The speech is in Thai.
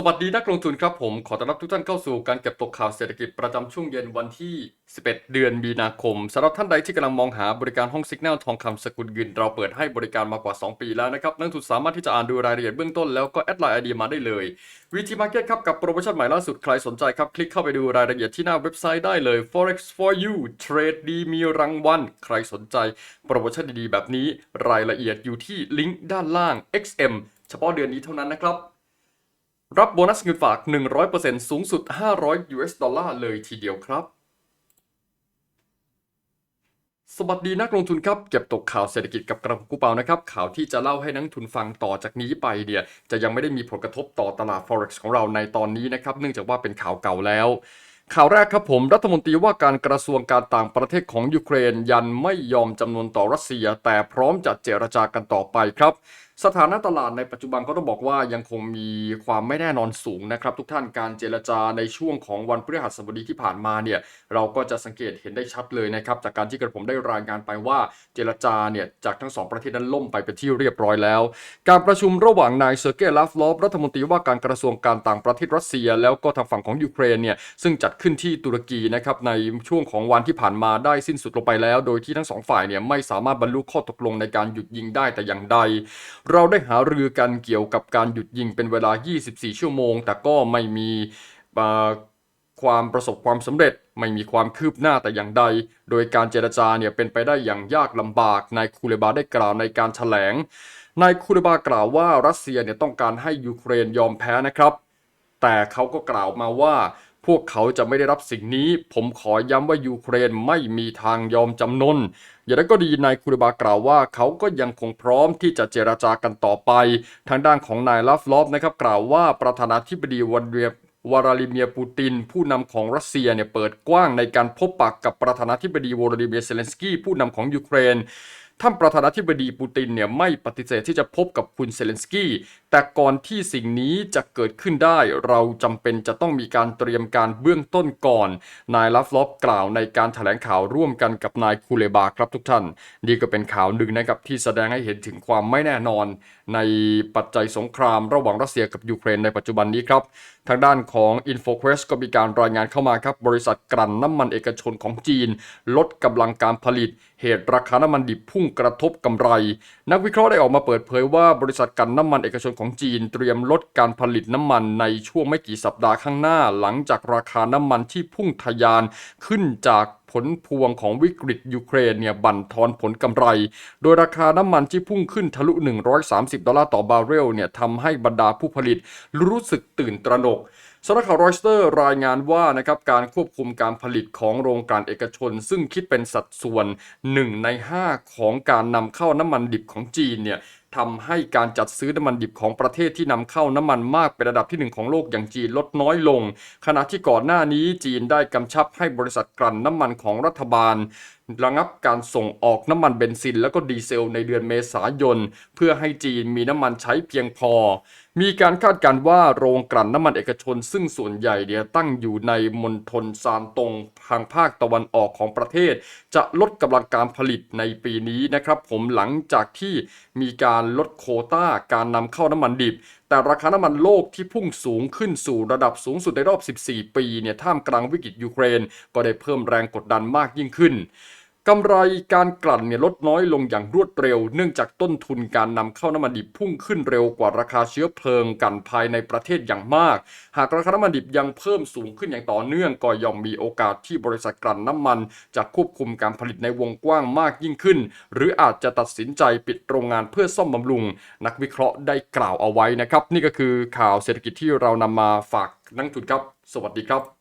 สวัสดีนักลงทุนครับผมขอต้อนรับทุกท่านเข้าสู่การเก็บตกข่าวเศรษฐกิจประจำช่วงเย็นวันที่ 11 เดือนมีนาคมสำหรับท่านใดที่กำลังมองหาบริการห้องสิกแนลทองคำสกุลเงิน เราเปิดให้บริการมากว่า 2 ปีแล้วนะครับนักลงทุนสามารถที่จะอ่านดูรายละเอียดเบื้องต้นแล้วก็แอดไลน์ไอเดียมาได้เลยวิธีมาร์เก็ตครับกับโปรโมชั่นใหม่ล่าสุดใครสนใจครับคลิกเข้าไปดูรายละเอียดที่หน้าเว็บไซต์ได้เลย forex for you เทรดดีมีรางวัลใครสนใจโปรโมชั่นดีๆแบบนี้ รายละเอียดอยู่ที่ลิงก์ด้านล่าง XM เฉพาะเดือนนี้เท่านั้นนะครับ รับโบนัสเงินฝาก 100%สูงสุด 500 US ดอลลาร์เลยทีเดียวครับ สวัสดีนักลงทุนครับ เก็บตกข่าวเศรษฐกิจกับกระผมกูเปานะครับ ข่าวที่จะเล่าให้นักทุนฟังต่อจากนี้ไปเนี่ย จะยังไม่ได้มีผลกระทบต่อตลาด Forex ของเราในตอนนี้นะครับ เนื่องจากว่าเป็นข่าวเก่าแล้วข่าวแรกครับผม รัฐมนตรีว่าการกระทรวงการต่างประเทศของยูเครน ยันไม่ยอมจำนวนต่อรัสเซีย แต่พร้อมจะเจรจากันต่อไปครับ สถานะตลาดในปัจจุบันก็ต้องบอกว่ายังคงมีความไม่แน่นอนสูงนะครับ ทุกท่านการเจรจาในช่วงของวันพฤหัสบดีที่ผ่านมาเนี่ยเราก็จะสังเกตเห็นได้ชัดเลยนะครับ จากการที่กระผมได้รายงานไปว่าเจรจาเนี่ยจากทั้งสองประเทศนั้นล่มไปเป็นที่เรียบร้อยแล้ว การประชุมระหว่างนายเซอร์เกย์ลาฟลอฟรัฐมนตรีว่าการกระทรวงการต่างประเทศรัสเซีย แล้วก็ทางฝั่งของยูเครนเนี่ยซึ่งจัดขึ้นที่ตุรกีนะครับในช่วงของวันที่ผ่านมาได้สิ้นสุดลงไปแล้ว โดยที่ทั้งสองฝ่ายเนี่ยไม่สามารถบรรลุข้อตกลงในการหยุดยิงได้แต่อย่างใดเราได้หารือกันเกี่ยวกับการหยุดยิงเป็นเวลา 24 ชั่วโมง แต่ก็ไม่มีความประสบความสำเร็จไม่มีความคืบหน้าแต่อย่างใด โดยการเจรจาเนี่ยเป็นไปได้อย่างยากลำบาก นายคูเลบาได้กล่าวในการแถลง นายคูเลบากล่าวว่ารัสเซียเนี่ยต้องการให้ยูเครนยอมแพ้นะครับ แต่เขาก็กล่าวมาว่า พวกเขาจะไม่ได้รับสิ่งนี้ ผมขอย้ำว่ายูเครนไม่มีทางยอมจำนน อย่างไรก็ดีนายคูรบากล่าวว่าเขาก็ยังคงพร้อมที่จะเจราจากันต่อไป ทางด้านของนายลาฟลอฟนะครับกล่าวว่าประธานาธิบดีวันเวียวลาดิเมียร์ปูติน ผู้นำของรัสเซียเนี่ยเปิดกว้างในการพบปะกกับประธานาธิบดีวลาดิเมียร์เซเลนสกี้ผู้นำของยูเครน ท่านประธานาธิบดีปูตินเนี่ยไม่ปฏิเสธที่จะพบกับคุณเซเลนสกี้ แต่ก่อนที่สิ่งนี้จะเกิดขึ้นได้ เราจำเป็นจะต้องมีการเตรียมการเบื้องต้นก่อน นายลัฟลอฟกล่าวในการถแถลงข่าวร่วมกันกับนายคูเลบาครับทุกท่าน นี่ก็เป็นข่าวหนึ่งนะครับที่แสดงให้เห็นถึงความไม่แน่นอน ในปัจจัยสงครามระหว่างรัสเซียกับยูเครนในปัจจุบันนี้ครับ ทางด้านของ InfoQuest ก็มีการรายงานเข้ามาครับ บริษัทกลั่นน้ำมันเอกชนของจีน ลดกำลังการผลิต เหตุราคาน้ำมันดิบพุ่งกระทบกำไร นักวิเคราะห์ได้ออกมาเปิดเผยว่าบริษัทกลั่นน้ำมันเอกชนของจีน เตรียมลดการผลิตน้ำมันในช่วงไม่กี่สัปดาห์ข้างหน้า หลังจากราคาน้ำมันที่พุ่งทะยานขึ้นจาก ผลพวงของวิกฤตยูเครนเนี่ยบั่นทอนผลกำไร โดยราคาน้ำมันที่พุ่งขึ้นทะลุ 130 ดอลลาร์ต่อบาร์เรลเนี่ยทำให้บรรดาผู้ผลิตรู้สึกตื่นตระหนกสำนักข่าวรอยสเตอร์รายงานว่านะครับการควบคุมการผลิตของโรงกลั่นเอกชน ซึ่งคิดเป็นสัดส่วน 1 ใน 5 ของการนำเข้าน้ำมันดิบของจีนเนี่ย ทำให้การจัดซื้อน้ำมันดิบของประเทศที่นำเข้าน้ำมันมากเป็นระดับที่หนึ่งของโลกอย่างจีนลดน้อยลง ขณะที่ก่อนหน้านี้จีนได้กำชับให้บริษัทกลั่นน้ำมันของรัฐบาล ระงับการส่งออกน้ำมันเบนซิน และก็ดีเซลในเดือนเมษายน เพื่อให้จีนมีน้ำมันใช้เพียงพอ มีการคาดการว่าโรงกลั่นน้ำมันเอกชน ซึ่งส่วนใหญ่เนี่ยตั้งอยู่ในมณฑลซานตงทางภาคตะวันออกของประเทศ จะลดกำลังการผลิตในปีนี้นะครับ ผมหลังจากที่มีการลดโคต้าการนำเข้าน้ำมันดิบ แต่ราคาน้ำมันโลกที่พุ่งสูงขึ้นสู่ระดับสูงสุดในรอบ 14 ปีเนี่ยท่ามกลางวิกฤตยูเครน ก็ได้เพิ่มแรงกดดันมากยิ่งขึ้น กำไรการกลั่นเนี่ยลดน้อยลงอย่างรวดเร็ว เนื่องจากต้นทุนการนำเข้าน้ำมันดิบพุ่งขึ้นเร็วกว่าราคาเชื้อเพลิงกันภายในประเทศอย่างมาก หากราคาน้ำมันดิบยังเพิ่มสูงขึ้นอย่างต่อเนื่องก็ย่อมมีโอกาสที่บริษัทกลั่นน้ำมันจะควบคุมการผลิตในวงกว้างมากยิ่งขึ้น หรืออาจจะตัดสินใจปิดโรงงานเพื่อซ่อมบำรุง นักวิเคราะห์ได้กล่าวเอาไว้นะครับ นี่ก็คือข่าวเศรษฐกิจที่เรานำมาฝากนักทุนครับ สวัสดีครับ